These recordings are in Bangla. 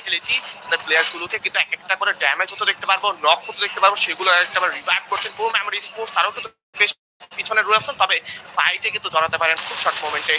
ভাইটালিটি তাদের প্লেয়ার গুলোকে কিন্তু এক একটা করে ড্যামেজ হতে দেখতে পারব নক হতে দেখতে পারব, সেগুলো একটা রিভাইভ করছেন পুরো মেমোরি স্পোর্টস তারাও কিন্তু বেশ পিছনে রয়েছেন, তবে ফাইটে কিন্তু জড়াতে পারেন খুব শর্ট মোমেন্টে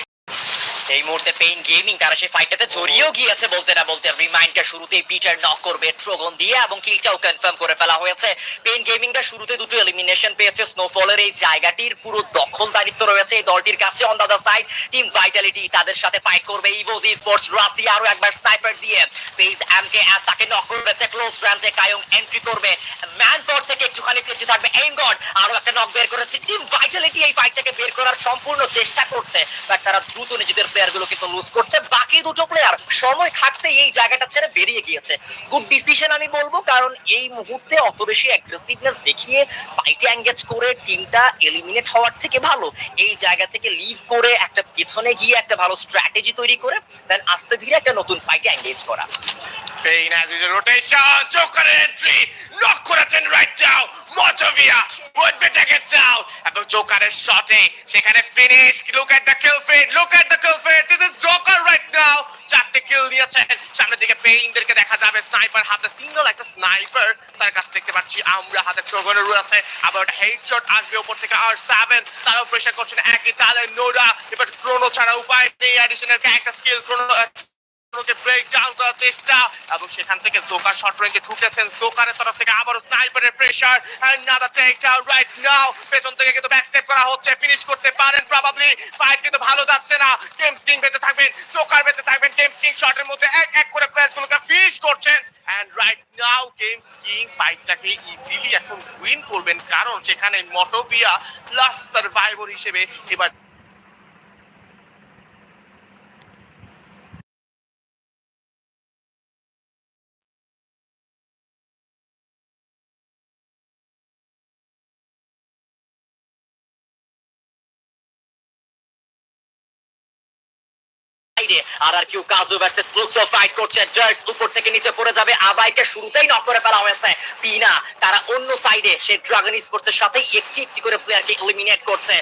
এই মুহূর্তে পেইন গেমিং তারা সেই ফাইটটাতে জড়িয়েও গিয়েছে বলতে না বলতে। রিমাইন্ডটা শুরুতেই পিটার নক করবে ট্রোগন দিয়ে এবং কিলটাও কনফার্ম করে ফেলা হয়েছে। পেইন গেমিংটা শুরুতে দুটো এলিমিনেশন পেয়েছে। স্নোফলের এই জায়গাটির পুরো দখলদারিত্ব রয়েছে এই দলটির কাছে। On the side team Vitality তাদের সাথে ফাইট করবে ইভোজ স্পোর্টস রাসি আরও একবার স্নাইপার দিয়ে। পেজ এমকে এস তাকে নক করেছে। ক্লোজ র্যাঞ্জে কায়ং এন্ট্রি করবে। ম্যান পর থেকে একটুখানি পিছিয়ে থাকবে এইম গড আরও একটা নক বের করেছে। টিম ভাইটালিটি এই ফাইটটাকে বের করার সম্পূর্ণ চেষ্টা করছে। বাট তারা দ্রুত নিজেদের প্লেয়ার কিন্তু লুজ করছে। বাকি দুটো প্লেয়ার সময় থাকতে এই জায়গাটা ছেড়ে বেরিয়ে গিয়েছে। গুড ডিসিশন আমি বলব, কারণ এই মুহূর্তে অত বেশি অ্যাগ্রেসিভনেস দেখিয়ে ফাইটে এঙ্গেজ করে টিমটা এলিমিনেট হওয়ার থেকে ভালো। এই জায়গা থেকে লিভ করে একটা পেছনে গিয়ে একটা ভালো স্ট্র্যাটেজি তৈরি করে দেন আস্তে ধীরে একটা নতুন ফাইটে এঙ্গেজ করা। Pain as his rotation, Joker entry, knock করেছেন right down, Montovia would be taken এবং জোকারের শটে সেখানে finish look at the kill feed look at the kill feed this is Joker right now চারটে কিল নিয়েছেন। সামনের দিকে পেইনদেরকে দেখা যাবে। স্নাইপার হাতে সিঙ্গেল একটা স্নাইপার তার কাছে দেখতে পাচ্ছি। আমরা হাতে ট্রোগনের রয়েছে। আবার একটা হেডশট আসবে উপর থেকে। আর সেভেন তারাও প্রেশার করছেন। একই তালে নোরা। এবার ক্রোনো ছাড়া উপায় নেই। অ্যাডিশনাল একটা স্কিল ক্রোনো বেঁচে থাকবেন। মধ্যে এক এক করে ফিনিশ করছেন। রাইট নাও ইজিলি এখন উইন করবেন। কারণ সেখানে মটোপিয়া লাস্ট সার্ভাইভার হিসেবে এবার সাইডে R R Q Kazu versus fight করছে। উপর থেকে নিচে পড়ে যাবে। আবাইকে শুরুতেই নক করে ফেলা হয়েছে। পিনা, তারা অন্য সাইডে সে ড্রাগন একটি একটি করে প্লেয়ারকে এলিমিনেট করছে।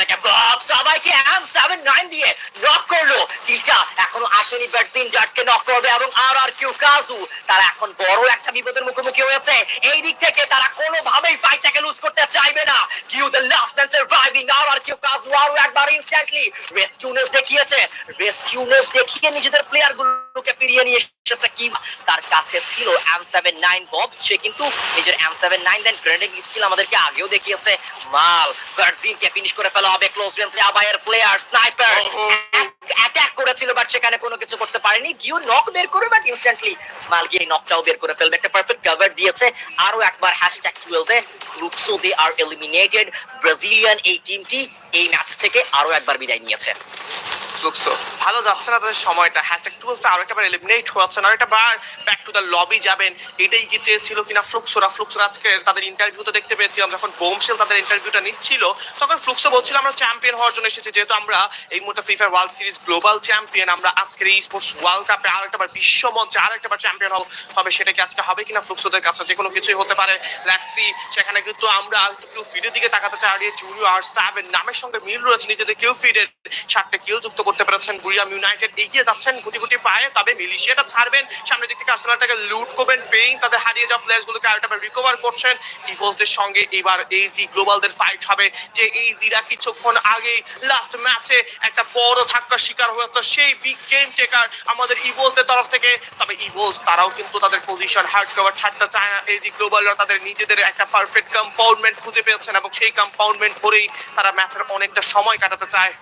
থেকে বব সবাইকে এম সেভেন নাইন দিয়ে নক করল। কিলটা এখনও আসেনি ব্যাটসিন নক করবে এবং আর আর কিউ কাজু। তারা এখন বড় একটা বিপদের মুখোমুখি হয়েছে। এই দিক থেকে তারা কোনোভাবেই ফাইটটাকে লুজ করতে চাইবে না Q the last man surviving R R Q Kazu আরও একবার ইনস্ট্যান্টলি রেস্কিউনেস দেখিয়ে নিজেদের প্লেয়ার গুলোকে ফিরিয়ে নিয়ে এসেছে কি তার কাছে ছিল এম সেভেন নাইন বব সে কিন্তু নিজের M seven nine then grenading skill আমাদেরকে আগেও দেখিয়েছে। মাল ফিনিশ করে ফেলা হবে ক্লোজ রেঞ্জে আবায়ের প্লেয়ার স্নাইপার অ্যাটাক করেছিল বাট সেখানে কোনো কিছু করতে পারেনি। নক বের করে বাট ইনস্ট্যান্টলি মাল গিয়ে নকটাও বের করে ফেলবে। একটা পারফেক্ট কভার দিয়েছে। আরও একবার হ্যাশট্যাগ টুয়েলভে গ্রুপসো দে আর এলিমিনেটেড ব্রাজিলিয়ান এই টিমটি এই ম্যাচ থেকে আরও একবার বিদায় নিয়েছে। ভালো যাচ্ছে না তাদের সময়টা। হ্যাশট্যাগ আরও একটা একটা বার ব্যাক টু দ্য লবি যাবেন। এটাই কি চেয়েছিল কিনা ফ্লুক্সোরা ফ্লুক্সোরা আজকে তাদের ইন্টারভিউতে দেখতে পেয়েছিলাম, যখন বোমশেল তাদের ইন্টারভিউটা নিচ্ছিল, তখন ফ্লুক্সো বলছিল আমরা চ্যাম্পিয়ন হওয়ার জন্য এসেছি, যেহেতু আমরা এই মুহূর্তে ওয়ার্ল্ড সিরিজ গ্লোবাল চ্যাম্পিয়ন আমরা আজকের এই স্পোর্টস ওয়ার্ল্ড কাপে বিশ্ব মঞ্চে চ্যাম্পিয়ন হব। তবে সেটা কি আজকে হবে কিনা ফ্লুক্সোদের কাছে যে কোনো কিছুই হতে পারে। লেটসি সেখানে কিন্তু আমরা একটু কিল ফিডের দিকে তাকাতে চাই, আর জুনিয়র নামের সঙ্গে মিল রয়েছে নিজেদের কিল ফিডের সাতটা কিল যুক্ত করতে পেরেছেন। গুরিয়াম ইউনাইটেড এগিয়ে যাচ্ছেন গুটি গুটি পায়ে, তবে মিলিশিয়াটা ছাড়বেন। সামনের দিক থেকে আর্সেনালটাকে লুট করবেন। পেইন তাদের হারিয়ে যাওয়া প্লেয়ার্স গুলোকে আরেকটা রিকভার করছেন। ইভোসদের সঙ্গে এবার এইজি গ্লোবালদের ফাইট হবে। যে এইজিরা কিছুক্ষণ আগেই লাস্ট ম্যাচে একটা বড় ধাক্কা শিকার হয়েছে সেই বিগ গেম টেকার আমাদের ইভোসদের তরফ থেকে। তবে ইভোস তারাও কিন্তু তাদের পজিশন হার্ড কভার ছাড়তে চায় না। এই এইজি গ্লোবালরা তাদের নিজেদের একটা পারফেক্ট কম্পাউন্ডমেন্ট খুঁজে পেয়েছেন এবং সেই কম্পাউন্ডমেন্ট ধরেই তারা ম্যাচের অনেকটা সময় কাটাতে চায়।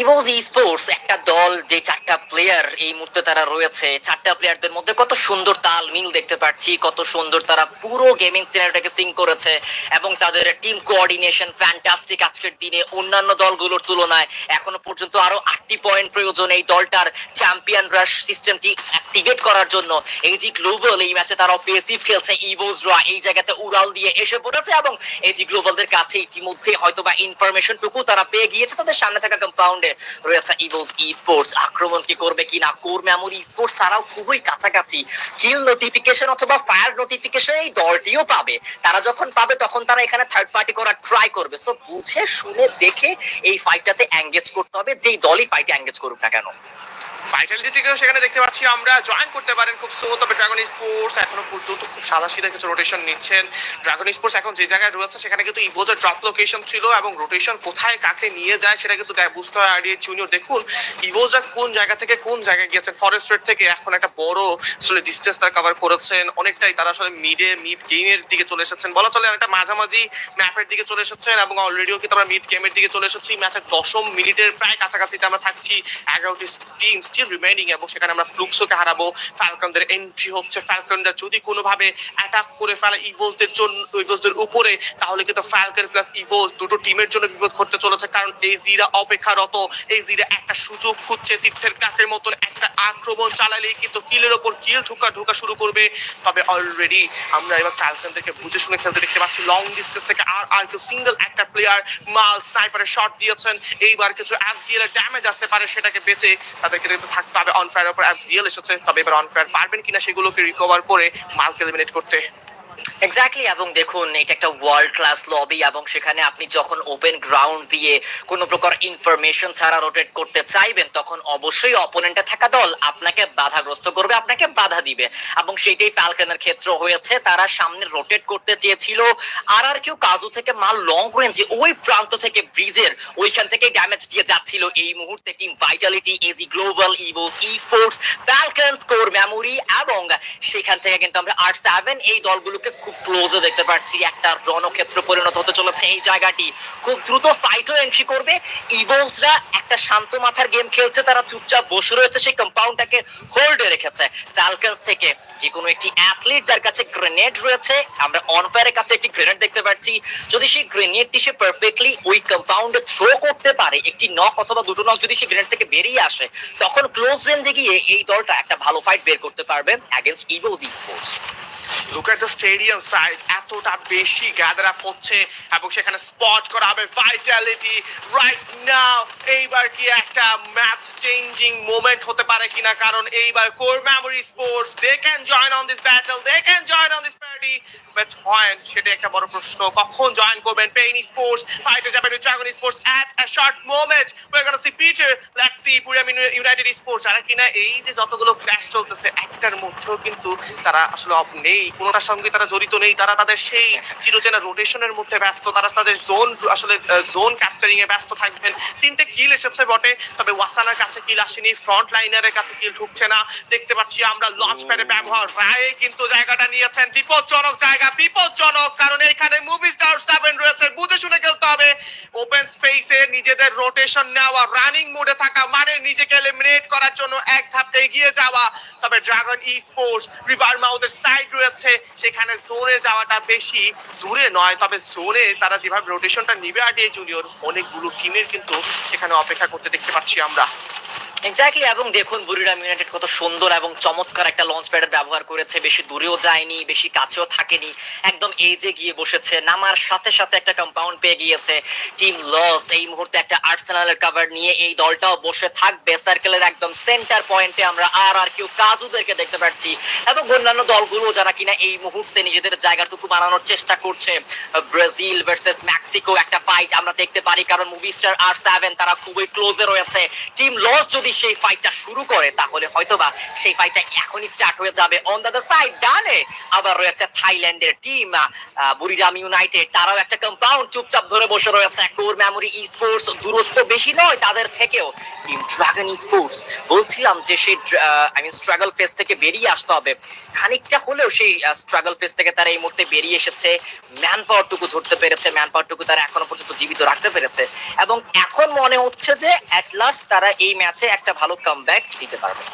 ইভোজ স্পোর্টস একটা দল যে চারটা প্লেয়ার এই মুহূর্তে তারা রয়েছে, চারটা প্লেয়ারদের মধ্যে কত সুন্দর তাল মিল দেখতে পাচ্ছি, কত সুন্দর তারা পুরো গেমিং সিনারিটাকে সিং করেছে এবং তাদের টিম কোঅর্ডিনেশন ফ্যান্টাস্টিক আজকের দিনে। অন্যান্য দলগুলোর তুলনায় এখনও পর্যন্ত আরও আটটি পয়েন্ট প্রয়োজন এই দলটার চ্যাম্পিয়ন রাশ সিস্টেমটি অ্যাক্টিভেট করার জন্য। এই যে গ্লোবাল এই ম্যাচে তারা অফেন্সিভ খেলছে ইভোজরা এই জায়গাতে উড়াল দিয়ে এসে পড়েছে এবং এই যে গ্লোবালদের কাছে ইতিমধ্যে হয়তো বা ইনফরমেশন টুকু তারা পেয়ে গিয়েছে, তাদের সামনে থাকা কম্পাউন্ডে রয়েছে ইভোস ই স্পোর্টস আক্রমণ কি করবে কি না কোর মেমোরি স্পোর্টস তারাও খুবই কাছাকাছি। কিল নোটিফিকেশন অথবা ফায়ার নোটিফিকেশন এই দলটিও পাবে। তারা যখন পাবে তখন তারা এখানে থার্ড পার্টি করার ট্রাই করবে। সো বুঝে, শুনে, দেখে এই ফাইটটাতে এঙ্গেজ করতে হবে। যেই দলই ফাইটে এঙ্গেজ করুক না কেন। ভাইটালিটিকে সেখানে দেখতে পাচ্ছি, আমরা জয়েন করতে পারেন খুব সো তবে ড্রাগন স্পোর্টস এখনও পর্যন্ত খুব সাদা সিধা কিছু রোটেশন নিচ্ছেন। ড্রাগন স্পোর্টস এখন যে জায়গায় রয়েছে, সেখানে কিন্তু ইভোজের ড্রপ লোকেশন ছিল এবং রোটেশন কোথায়, কাকে নিয়ে যায়, সেটা কিন্তু বুঝতে হয় আইডিয়া জুনিয়র দেখুন ইভোজা কোন জায়গা থেকে কোন জায়গায় গিয়েছেন ফরেস্ট রেড থেকে এখন একটা বড় আসলে ডিস্টেন্স তারা কভার করেছেন, অনেকটাই তারা আসলে মিডে মিড গেমের দিকে চলে এসেছেন। বলা চলে একটা মাঝামাঝি ম্যাপের দিকে চলে এসেছেন এবং অলরেডিও কিন্তু আমরা মিড গেমের দিকে চলে এসেছি। ম্যাচের দশম মিনিটের প্রায় কাছাকাছিতে আমরা থাকছি। এগারোটি টিম স্টিল রিমেইনিং এবং সেখানে আমরা ফ্লুক্সোকে হারাবো। ফ্যালকনদের এন্ট্রি হচ্ছে ফ্যালকনরা যদি কোনোভাবে অ্যাটাক করে ফেলে ইভোসদের জন্য ইভোসদের উপরে, তাহলে কিন্তু ফ্যালকন প্লাস ইভোস দুটো টিমের জন্য বিপদ ঘটতে চলেছে, কারণ এই জিরা অপেক্ষারত। এই জিরা একটা সুযোগ খুঁজছে তীর্থের কাকের মতন, একটা আক্রমণ চালালেই কিন্তু কিলের ওপর কিল ঢুকা ঢুকা শুরু করবে। তবে অলরেডি আমরা এবার ফ্যালকনদেরকে বুঝে শুনে খেলতে দেখতে পাচ্ছি লং ডিস্টেন্স থেকে আর আর কেউ সিঙ্গেল একটা প্লেয়ার মাল স্নাইপারের শট দিয়েছেন। এইবার কিছু অ্যাপজিএল দিয়ে ড্যামেজ আসতে পারে সেটাকে বেঁচে তাদেরকে থাকতে হবে অনফেয়ার উপর অ্যাপজিএল এসেছে, তবে এবার অনফায়ার পারবেন কিনা সেগুলোকে রিকভার করে মালকে এলিমিনেট করতে। এক্স্যাক্টলি এবং দেখুন, এটা একটা ওয়ার্ল্ড ক্লাস লবি এবং সেখানে আপনি যখন ওপেন গ্রাউন্ড দিয়ে কোনো প্রকার ইনফরমেশন ছাড়া রোটেট করতে চাইবেন, তখন অবশ্যই অপোনেন্টে থাকা দল আপনাকে বাধাগ্রস্ত করবে, আপনাকে বাধা দিবে। এবং সেটাই ফ্যালকনের ক্ষেত্র হয়েছে, তারা সামনে রোটেট করতে চেয়েছিল আর আর কেউ কাজু থেকে মাল লং রেঞ্জে ওই প্রান্ত থেকে ব্রিজের ওইখান থেকে ড্যামেজ দিয়ে যাচ্ছিল। এই মুহূর্তে team Vitality AG global Evos esports falcon score memory এবং সেখান থেকে কিন্তু আমরা আর সেভেন এই দলগুলোকে খুব ক্লোজে দেখতে পাচ্ছি একটা রণক্ষেত্র পরিণত হতে চলেছে এই জায়গাটি। খুব দ্রুত ফাইটও এন্ট্রি করবে। ইভোসরা একটা শান্ত মাথার গেম খেলছে, তারা চুপচাপ বসে রয়েছে, সেই কম্পাউন্ডটাকে হোল্ডে রেখেছে। ফ্যালকনস থেকে যে কোনো একটি অ্যাথলিট যার কাছে গ্রেনেড রয়েছে। আমরা অনফায়ারের কাছে একটি গ্রেনেড দেখতে পাচ্ছি। যদি সেই গ্রেনেডটি সে পারফেক্টলি ওই কম্পাউন্ডে থ্রো করতে পারে, একটি নক অথবা দুটো নক যদি সে গ্রেনেড থেকে বেরিয়ে আসে, তখন ক্লোজ রেঞ্জে গিয়ে এই দলটা একটা ভালো ফাইট বের করতে পারবে against Evos esports look at the stadium side এতটা বেশি গ্যাদার আপ হচ্ছে এবং সেখানে স্পট করা হবে ভাইটালিটি রাইট নাও এইবার কি একটা ম্যাচ চেঞ্জিং মোমেন্ট হতে পারে কিনা? কারণ এইবার core memory sports they can join on this battle they can join on this party but হয়, সেটা একটা বড় প্রশ্ন। কখন জয়েন করবেন পেইন স্পোর্টস ফাইটে যাবেন dragon sports at a short moment we are gonna see pitcher let's see Buriram United sports যারা কিনা এই যে যতগুলো ক্র্যাশ চলতেছে, একটার মধ্যেও কিন্তু তারা আসলে নেই। কোনোটার সঙ্গে তারা জড়িত নেই, তারা তাদের সেই চিরচেনা রোটেশনের মধ্যে ব্যস্ত, তারা তাদের জোন আসলে জোন ক্যাপচারিং এ ব্যস্ত থাকবেন। তিনটে কিল এসেছে বটে, তবে ওয়াসানার কাছে কিল আসেনি ফ্রন্ট লাইনারের কাছে কিল ঢুকছে না। দেখতে পাচ্ছি আমরা লঞ্চ প্যাডের ব্যবহার, রায়ে কিন্তু জায়গাটা নিয়েছেন, বিপজ্জনক জায়গা, বিপজ্জনক, কারণ এখানে মুভি স্টার সেভেন রয়েছে, বুঝে শুনে খেলতে হবে। ওপেন স্পেসে নিজেদের রোটেশন নেওয়া রানিং মোডে থাকা মানে নিজেকে এলিমিনেট করার জন্য এক ধাপ এগিয়ে যাওয়া। তবে ড্রাগন ই স্পোর্টস রিভার মাউথের সাইড রয়েছে, সেখানে জোনে যাওয়াটা বেশি দূরে নয়, তবে জোনে তারা যেভাবে রোটেশনটা নিবে আডিয়ে জুনিয়র অনেকগুলো টিমের কিন্তু সেখানে অপেক্ষা করতে দেখতে পাচ্ছি আমরা। এক্স্যাক্টলি এবং দেখুন বুরিরাম ইউনাইটেড কত সুন্দর এবং চমৎকার একটা লঞ্চ প্যাডের ব্যবহার করেছে। বেশি দূরেও যায়নি, বেশি কাছেও থাকেনি, একদম এজে গিয়ে বসেছে, নামার সাথে সাথে একটা কম্পাউন্ড পেয়ে গিয়েছে। টিম লস এই মুহূর্তে একটা আর্সেনালের কভার নিয়ে এই দলটাও বসে থাকবে। সার্কেলের একদম সেন্টার পয়েন্টে আমরা আর আর কেউ কাজুদেরকে দেখতে পাচ্ছি। এবং অন্যান্য দলগুলো যারা কিনা এই মুহূর্তে নিজেদের জায়গাটুকু বানানোর চেষ্টা করছে। ব্রাজিল ভার্সেস মেক্সিকো একটা ফাইট আমরা দেখতে পারি, কারণ মুভি স্টার আর সেভেন তারা খুবই ক্লোজে রয়েছে। টিম লস যদি সেই ফাইটটা শুরু করে, তাহলে হয়তোবা সেই ফাইটটা এখনই স্টার্ট হয়ে যাবে অন দ্য সাইড ডানে। আবার রয়েছে থাইল্যান্ডের টিম বুরিরাম ইউনাইটেড তারাও একটা কম্পাউন্ড চুপচাপ ধরে বসে রয়েছে। কোর মেমোরি ই স্পোর্টস দূরত্ব বেশি নয় তাদের থেকেও। টিম ড্রাগন ই স্পোর্টস বলছিলাম যে সেই আই মিন স্ট্রাগল ফেজ থেকে বেরিয়ে আসতে হবে। খানিকটা হলেও সেই স্ট্রাগল ফেজ থেকে তারা এই মুহূর্তে বেরিয়ে এসেছে। ম্যান পাওয়ারটুকু ধরতে পেরেছে ম্যান পাওয়ারটুকু তারা এখনও পর্যন্ত জীবিত রাখতে পেরেছে। এবং এখন মনে হচ্ছে যে অ্যাট লাস্ট তারা এই ম্যাচে একটা ভালো কামব্যাক দিতে পারবে।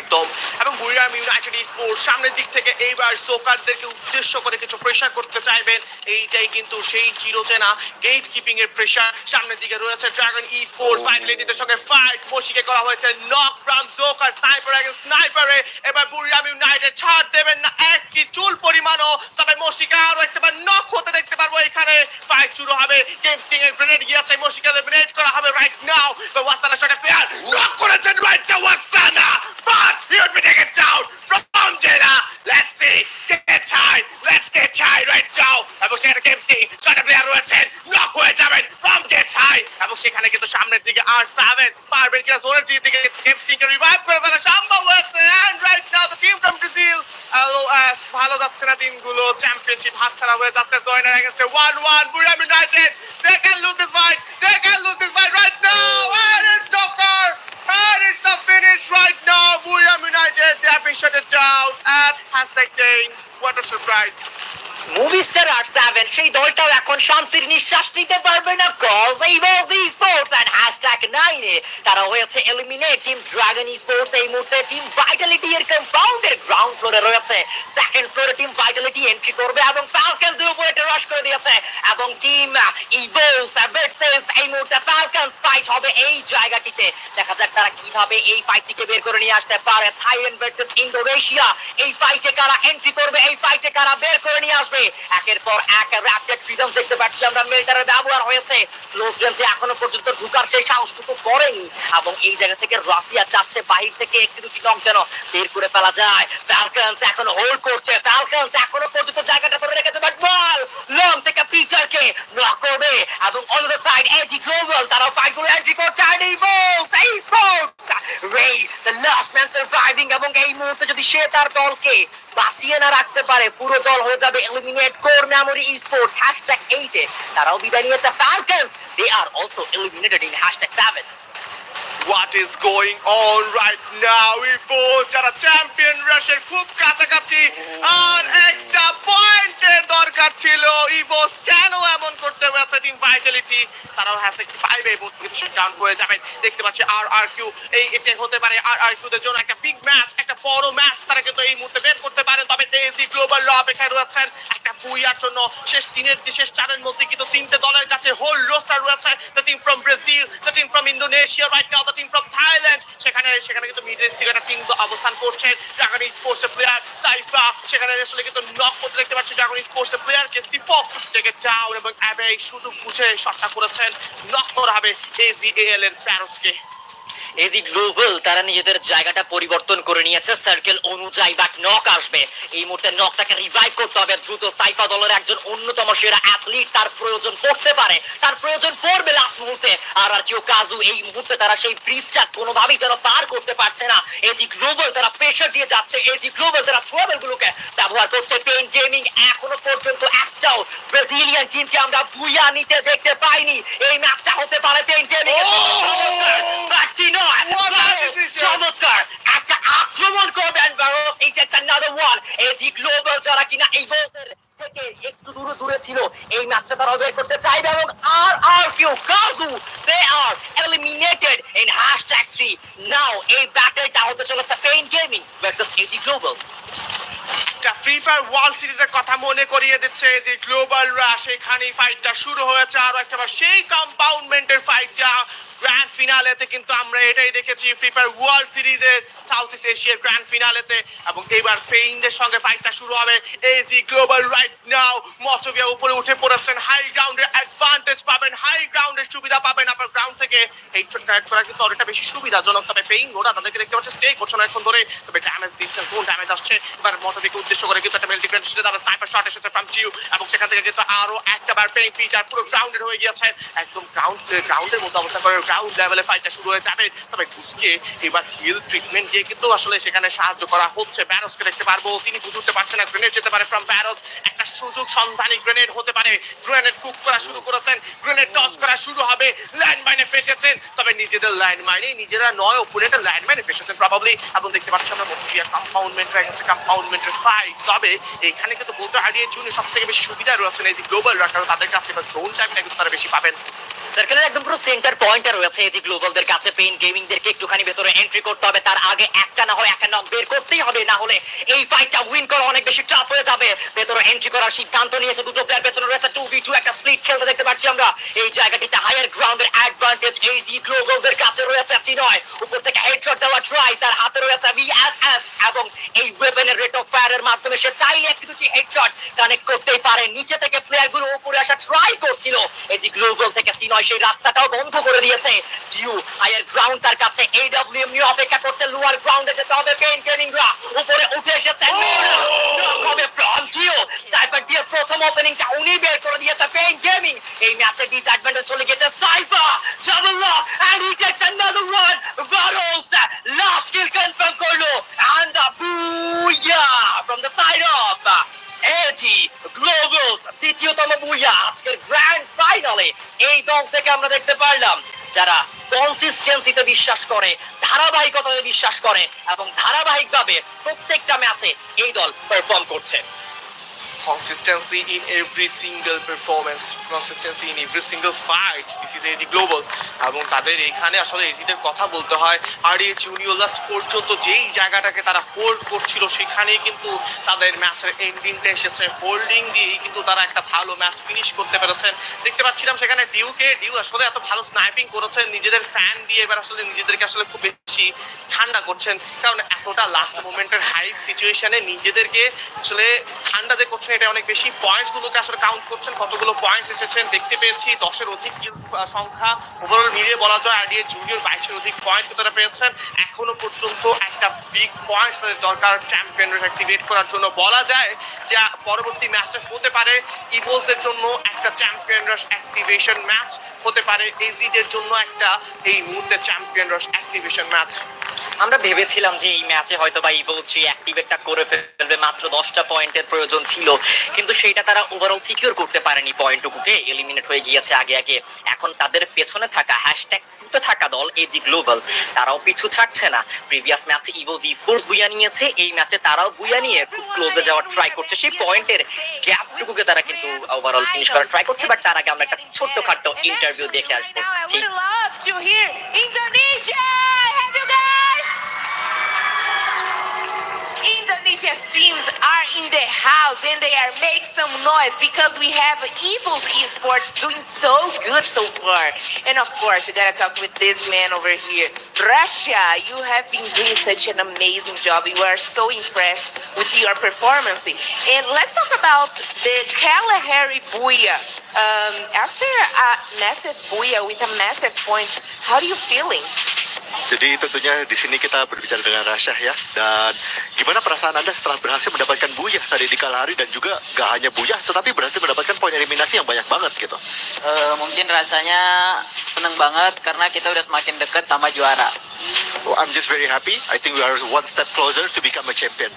একদম। এবং বুড়িরাম ইউনাইটেড স্পোর্টস সামনের দিক থেকে এইবার সোকারদেরকে উদ্দেশ্য করে কিছু প্রেশার করতে চাইবেন। এইটাই কিন্তু সেই চিরচেনা গেট কিপিং এর প্রেশার সামনের দিকে রয়েছে ড্রাগন ই স্পোর্টস ফাইটালিটিদের সঙ্গে ফাইট মশিকে করা হয়েছে knock from Joker sniper against স্নাইপারে এবার বুড়িরাম ইউনাইটেড ছাড় দেবেন না এক কি চুল পরিমাণও। তবে মশিকা আরও একবার নক হতে দেখতে পারব এখানে। ফাইট শুরু হবে। গেমস কিং এর গ্রেনেড গিয়েছে মশিকা এলিমিনেট করা হবে রাইট নাও ওয়াসানার সঙ্গে প্লেয়ার নক করেছেন রাইট ওয়াসানা but he would be taken down from Jada. Let's see. Get tied. Let's get tied right now. এবং সেখানে গেমস কিং ছয়টা প্লেয়ার রয়েছেন নক হয়ে যাবেন from get high এবং সেখানে কিন্তু সামনের দিকে দিকে আর সেভেন পারবেন কিনা জোনের জি দিকে এফসি কে রিভাইভ করে ফেলা সম্ভব হয়েছে। And right now the team from Brazil ভালো যাচ্ছে না দিনগুলো। চ্যাম্পিয়নশিপ হাতছাড়া হয়ে যাচ্ছে জয়নার against 1-1 Buriram United they can lose this fight they can lose this fight right now and it's over And it's the finish right now. William United, they have been shut it down at hashtag Dane. What a movie star R seven সেই দলটাও এখন শান্তির নিঃশ্বাস নিতে পারবে না। কজ এই এন্ড নাইনে তারা হয়েছে এলিমিনেট টিম ড্রাগন স্পোর্টস এই মুহূর্তে টিম ভাইটালিটি এর কম্পাউন্ডের গ্রাউন্ড ফ্লোরে রয়েছে। সেকেন্ড ফ্লোরে টিম ভাইটালিটি এন্ট্রি করবে এবং ফ্যালকনস উপরে একটা রাশ করে দিয়েছে। এবং টিম ইগলস ভার্সেস এই মুহূর্তে ফ্যালকনস ফাইট হবে এই জায়গাটিতে। দেখা যাক তারা কীভাবে এই ফাইটটিকে বের করে নিয়ে আসতে পারে। থাইল্যান্ড ভার্সেস ইন্দোনেশিয়া এই ফাইটে কারা এন্ট্রি করবে? এই ফাইটে কারা বের করে নিয়ে আসবে? একের পর এক র্যাপিড ফ্রিডম দেখতে পাচ্ছি আমরা। মিলিটারের ব্যবহার হয়েছে। ক্লোজ রেঞ্জে এখনও পর্যন্ত ঢুকার সেই সাহসটুকু করেনি এবং এই জায়গা থেকে রাশিয়া চাচ্ছে বাহির থেকে একটি দুটি নক যেন বের করে ফেলা যায়। ফ্যালকনস এখনও হোল্ড করছে ফ্যালকনস এখনও পর্যন্ত জায়গাটা ধরে রেখেছে বাট বল লং থেকে পিচারকে নক করবে এবং on the side AG global তারাও ফাইট করে এন্ট্রি করছে আর এই বলস এই স্পোর্টস রে দ্য লাস্ট ম্যান সার্ভাইভিং এবং এই মুহূর্তে যদি সে তার দলকে বাঁচিয়ে না রাখতে পারে, পুরো দল হয়ে যাবে eliminate core memory sports hashtag এইটে তারাও বিদায় নিয়েছে Falcons they are also eliminated in hashtag 7. What is going on right now Evo যারা চ্যাম্পিয়ন রাশের খুব কাছাকাছি। আর একটা পয়েন্টের দরকার ছিল। ইভো কেন এমন করতে হয়েছে? টিম ভাইটালিটি তারাও হ্যাজ একটি ফাইভে কিন্তু ডাউন হয়ে যাবেন দেখতে পাচ্ছি আর আর কিউ এই এটা হতে পারে আর আর কিউদের জন্য একটা বিগ ম্যাচ একটা বড় ম্যাচ তারা কিন্তু এই মুহূর্তে বের করতে পারে। তবে এসি গ্লোবাল র অপেক্ষায় রয়েছেন একটা বুইয়ার জন্য। শেষ তিনের শেষ চারের মধ্যে কিন্তু তিনটে দলের কাছে হোল রোস্টার রয়েছে। The team from Brazil the team from Indonesia right now team from Thailand সেখানে সেখানে কিন্তু মিডল থেকে একটা টিম অবস্থান করছে ড্রাগন স্পোর্টস এর প্লেয়ার সাইফা সেখানে আসলে কিন্তু নক করতে দেখতে পাচ্ছি ড্রাগন স্পোর্টস এর প্লেয়ারকে সিফো থেকে চাও এবং অ্যাবে এই সুযোগ বুঝে শটটা করেছেন নক করা হবে এজিএল এর প্যারোসকে এজি গ্লোবাল তারা নিজেদের জায়গাটা পরিবর্তন করে নিয়েছে। সার্কেল অনুযায়ী বাট নক আসবে। এই মুহূর্তে নকটাকে রিভাইভ করতে হবে। দ্রুত সাইফা দলের একজন অন্যতম সেরা অ্যাথলিট তার প্রয়োজন পড়তে পারে। তার প্রয়োজন পড়বে লাস্ট মুহূর্তে। আর আর কেউ কাজু এই মুহূর্তে তারা সেই ব্রিজটা কোনোভাবেই যেন পার করতে পারছে না। এজি গ্লোবাল তারা প্রেশার দিয়ে যাচ্ছে। এজি গ্লোবাল তারা ট্রাভেল গুলোকে ব্যবহার করছে। পেন গেমিং এখনও পর্যন্ত একটাও। ব্রাজিলিয়ান টিমকে আমরা বুইয়া নিতে দেখতে পাইনি। এই ম্যাচটা হতে পারে পেন গেমিং পাচ্ছি নয়! চমৎকার একটা আক্রমণ করবেন ব্যারোস এই takes another one. AG global যারা কিনা এই বলসের থেকে একটু দূরে দূরে ছিল এই ম্যাচটা তারা বের করতে চাইবে এবং R R Q Kazu they are eliminated in hashtag 3 now এই ব্যাটেলটা হতে চলেছে Pain gaming versus AG global একটা ফ্রি ফায়ার ওয়ার্ল্ড সিরিজের কথা মনে করিয়ে দিচ্ছে যে গ্লোবাল রাশ এখানেই ফাইটটা শুরু হয়েছে। আরও একটা সেই কম্পাউন্ডমেন্টের ফাইটটা গ্র্যান্ড ফিনালেতে কিন্তু আমরা এটাই দেখেছি ফ্রি ফায়ার ওয়ার্ল্ড সিরিজের সাউথ ইস্ট এশিয়ার গ্র্যান্ড ফিনালেতে এবং এবার পেইনদের সঙ্গে ফাইটটা শুরু হবে। এজি গ্লোবাল রাইট নাও মচবিয়া উপরে উঠে পড়েছেন। হাই গ্রাউন্ডের অ্যাডভান্টেজ পাবেন হাই গ্রাউন্ডের সুবিধা পাবেন। আপনার গ্রাউন্ড থেকে এই ট্রাইড করা কিন্তু অনেকটা বেশি সুবিধাজনক। তবে পেইন ওরা তাদেরকে দেখতে পাচ্ছে স্টে করছে অনেকক্ষণ ধরে। তবে ড্যামেজ দিচ্ছে জোন ড্যামেজ আসছে। এবার মটবিকে উদ্দেশ্য করে কিন্তু একটা মেল ডিফারেন্স তাদের স্নাইপার শট এসেছে ফ্রম জিউ এবং সেখান থেকে কিন্তু আরও একটা বার পেইন পিচার পুরো গ্রাউন্ডেড হয়ে গিয়েছে। একদম গ্রাউন্ড গ্রাউন্ডের মধ্যে অবস্থা করে গ্রাউন্ড লেভেলে ফাইটটা শুরু হয়ে যাবে। তবে ঘুষকে এবার হিল ট্রিটমেন্ট দিয়ে কিন্তু আসলে সেখানে সাহায্য করা হচ্ছে। ব্যারোসকে দেখতে পারব। তিনি বুঝে উঠতে পারছেন না গ্রেনেড যেতে পারে ফ্রম ব্যারস একটা সুযোগ সন্ধানী গ্রেনেড হতে পারে। গ্রেনেড কুক করা শুরু করেছেন। গ্রেনেড টস করা শুরু হবে। ল্যান্ড মাইনে ফেসেছেন। তবে নিজেদের ল্যান্ড মাইনে নিজেরা নয় ওপোনেন্টের ল্যান্ড মাইনে ফেসেছেন প্রবাবলি এবং দেখতে পাচ্ছি আমরা মুখিয়া কম্পাউন্ডমেন্টের এগেন্স্ট কম্পাউন্ডমেন্টের ফাইট তবে এখানে কিন্তু বলতে হারিয়ে জুনে সব থেকে বেশি সুবিধা রয়েছে, এই যে গ্লোবাল রাখার তাদের কাছে এবার জোন টাইমটা কিন্তু তারা বেশি পাবেন। সার্কেলের একদম পুরো সেন্টার পয়েন্টে রয়েছে, এই যে গ্লোবালদের কাছে পেইন গেমিং দেরকে একটুখানি ভেতরে এন্ট্রি করতে হবে, তার আগে একটা না হয় একটা নক বের করতেই হবে, না হলে এই ফাইটটা উইন করা অনেক বেশি টাফ হয়ে যাবে। ভেতরে এন্ট্রি করার সিদ্ধান্ত নিয়েছে দুটো প্লেয়ার পেছনে রয়েছে টু ভি টু একটা স্প্লিট খেলতে দেখতে পাচ্ছি আমরা। এই জায়গাটিতে হায়ার গ্রাউন্ডের অ্যাডভান্টেজ এই জি গ্লোবালদের কাছে রয়েছে চিনয় উপর থেকে হেডশট দেওয়া ট্রাই তার হাতে রয়েছে ভিএসএস এবং এই ওয়েপনের রেট অফ ফায়ারের মাধ্যমে সে চাইলে একটি দুটি হেডশট কানেক্ট করতেই পারে। নিচে থেকে প্লেয়ারগুলো উপরে আসা ট্রাই করছিল। এই যে গ্লোবাল থেকে চিনয় সেই রাস্তাটাও বন্ধ করে দিয়েছে। ডিউ হায়ার গ্রাউন্ড তার কাছে। এইডব্লিউএম নিয়ে অপেক্ষা করছে লোয়ার গ্রাউন্ডে যেতে হবে। পেইন গেমিংরা উপরে উঠে এসেছে। Oh! হবে ফ্রম ডিউ স্নাইপার দিয়ে প্রথম ওপেনিংটা উনি বের করে দিয়েছে পেইন গেমিং এই ম্যাচে ডিসঅ্যাডভান্টেজ চলে গেছে Saifa double lock and he takes another one Barros last kill confirm করল। And the booyah from the side of AG global's দ্বিতীয়তম বুয়া আজকের গ্র্যান্ড ফাইনালে এই দল থেকে আমরা দেখতে পারলাম যারা কনসিস্টেন্সিতে বিশ্বাস করে, ধারাবাহিকতাতে বিশ্বাস করে এবং ধারাবাহিকভাবে প্রত্যেকটা ম্যাচে এই দল পারফর্ম করছে। Consistency in every single performance, consistency in every single fight. This is AG Global. এবং তাদের এখানে আসলে এজিদের কথা বলতে হয় আর এই জুনিয়র লাস্ট পর্যন্ত যেই জায়গাটাকে তারা হোল্ড করছিল সেখানেই কিন্তু তাদের ম্যাচের এন্ডিংটা এসেছে হোল্ডিং দিয়েই কিন্তু তারা একটা ভালো ম্যাচ ফিনিশ করতে পেরেছেন দেখতে পাচ্ছিলাম সেখানে ডিউকে ডিউ আসলে এত ভালো স্নাইপিং করেছেন নিজেদের ফ্যান দিয়ে এবার আসলে নিজেদেরকে আসলে খুব বেশি ঠান্ডা করছেন কারণ এতটা লাস্ট মোমেন্টের হাইপ সিচুয়েশনে নিজেদেরকে আসলে ঠান্ডা যে করছেন এটা অনেক বেশি পয়েন্টস গুলোকে আসলে কাউন্ট করছেন। কতগুলো পয়েন্টস এসেছেন দেখতে পেয়েছি। দশের অধিক সংখ্যা। ওভারঅল মিলিয়ে বলা যায় আইডিয়া জুনিয়র বাইশের অধিক পয়েন্ট তারা পেয়েছেন। এখনও পর্যন্ত একটা বিগ পয়েন্টস তাদের দরকার চ্যাম্পিয়ন অ্যাক্টিভেট করার জন্য। বলা যায় যে, পরবর্তী ম্যাচে হতে পারে ইভোসদের জন্য একটা চ্যাম্পিয়ন রাশ অ্যাক্টিভেশন ম্যাচ হতে পারে এজিদের জন্য একটা এই মুহূর্তে চ্যাম্পিয়ন রাশ অ্যাক্টিভেশন ম্যাচ আমরা ভেবেছিলাম যে এই ম্যাচে হয়তো বা ইভোল থ্রি অ্যাক্টিভেটটা করে ফেলবে মাত্র দশটা পয়েন্টের প্রয়োজন ছিল। কিন্তু সেটা তারা ওভারঅল সিকিউর করতে পারেনি পয়েন্টটুকুকে এলিমিনেট হয়ে গিয়েছে আগে আগে। এখন তাদের পেছনে থাকা হ্যাশট্যাগ থাকা দল এজি গ্লোবাল তারাও পিছু ছাড়ছে না। প্রিভিয়াস ম্যাচে ইভোজ স্পোর্টস বুয়া নিয়েছে এই ম্যাচে তারাও বুয়া নিয়ে খুব ক্লোজে যাওয়ার ট্রাই করছে। সেই পয়েন্টের গ্যাপটুকুকে তারা কিন্তু ওভারঅল ফিনিশ করার ট্রাই করছে বাট তার আগে আমরা একটা ছোট্ট খাট্ট ইন্টারভিউ দেখে আসব। Indonesia's teams are in the house and they are making some noise because we have Evils Esports doing so good so far. And of course, you gotta talk with this man over here. Russia, you have been doing such an amazing job. You are so impressed with your performance. And let's talk about the Kalahari Booyah. Um, after a massive booyah with a massive point, how are you feeling? Jadi tentunya di sini kita berbicara dengan Rasyah ya. Dan gimana perasaan Anda setelah berhasil mendapatkan buyah tadi di Kalahari dan juga gak hanya buyah tetapi berhasil mendapatkan poin eliminasi yang banyak banget gitu. Eh, mungkin rasanya seneng banget karena kita udah semakin dekat sama juara. Well, I'm just very happy. I think we are one step closer to become a champion.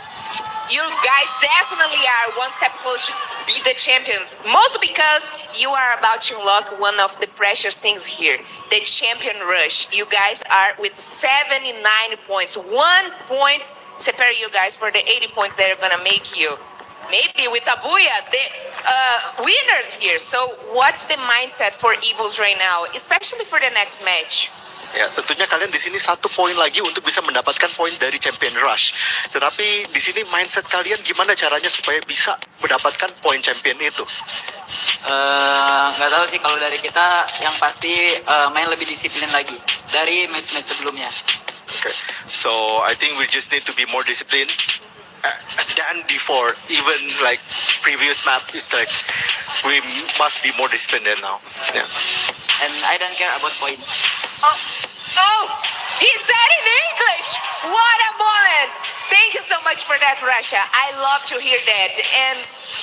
You guys definitely are one step closer to be the champions. Mostly because you are about to unlock one of the precious things here, the champion rush. You guys are with 79 points. One point separate you guys for the 80 points that are gonna make you. Maybe with Abuya, the uh, winners here. So what's the mindset for Evils right now, especially for the next match? Ya, tentunya kalian di sini satu poin lagi untuk bisa mendapatkan poin dari Champion Rush. Tetapi di sini mindset kalian gimana caranya supaya bisa mendapatkan poin champion itu? Eh, nggak tahu sih kalau dari kita yang pasti eh, main lebih disiplin lagi dari match-match sebelumnya. Okay. So I think we just need to be more disciplined uh, than before. Even like previous map is like we must be more disciplined than now. Yeah. And I don't care about point. Oh, oh, he said in English. What a moment. Thank you so much for that, Russia. I love to hear that. And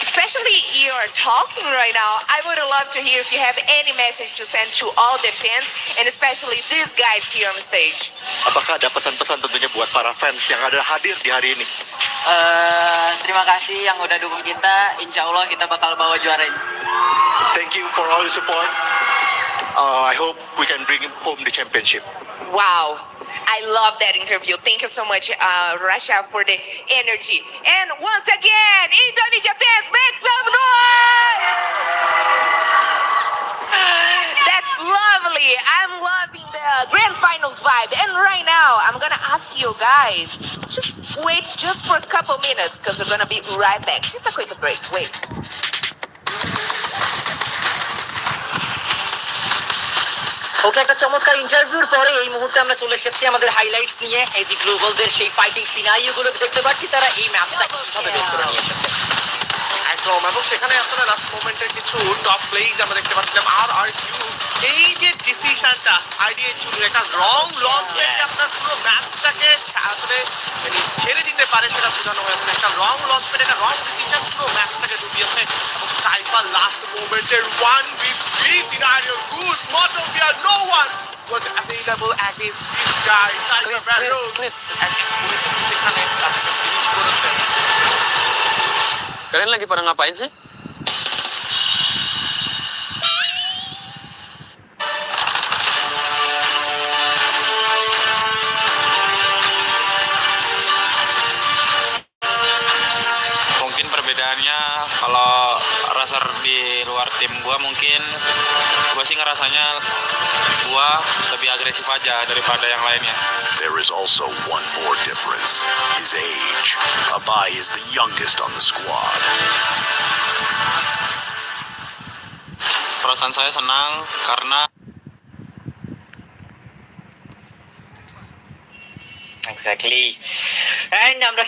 especially you're talking right now, I would love to hear if you have any message to send to all the fans and especially these guys here on the stage. Apakah ada pesan-pesan tentunya buat para fans yang ada hadir di hari ini? Eh, terima kasih yang udah dukung kita. Insya Allah kita bakal bawa juara ini. Thank you for all the support. Uh, I hope we can bring home the championship. Wow. I love that interview. Thank you so much, uh, Russia, for the energy. And once again, Indonesia fans, make some noise! That's lovely. I'm loving the grand finals vibe. And right now, I'm gonna ask you guys, just wait just for a couple minutes, because we're gonna be right back. Just a quick break. Wait. ওকে একটা চমৎকার ইন্টারভিউর পরে এই মুহূর্তে আমরা চলে এসেছি আমাদের হাইলাইটস নিয়ে। এই যে গ্লোবালদের সেই ফাইটিং সিনারিও গুলো দেখতে পাচ্ছি, তারা এই ম্যাচটা কীভাবে বের করে নিয়ে এসেছে। একদম, এবং সেখানে আসলে লাস্ট মোমেন্টের কিছু টপ প্লেইজ আমরা দেখতে পাচ্ছিলাম। আর আর কিউ এই যে ডিসিশনটা আইডিয়া চুরির একটা রং লঞ্চ পেজে আপনার পুরো ম্যাচটাকে আসলে মানে ছেড়ে দিতে পারে সেটা বোঝানো হয়েছে একটা রং লঞ্চ পেজে একটা রং ডিসিশন পুরো ম্যাচটাকে ডুবিয়েছে। এবং সাইফার last মোমেন্টের one with three scenario good motto here no one was available against this guy, Cyber Barrows. And উনি কিন্তু সেখানে তাদেরকে ফিনিশ করেছে। Kalian lagi pada ngapain sih? rasanya gua lebih agresif aja daripada yang lainnya. There is also one more difference, his age. Abai is the youngest on the squad. Perasaan saya senang karena Exactly. Eh, And I'm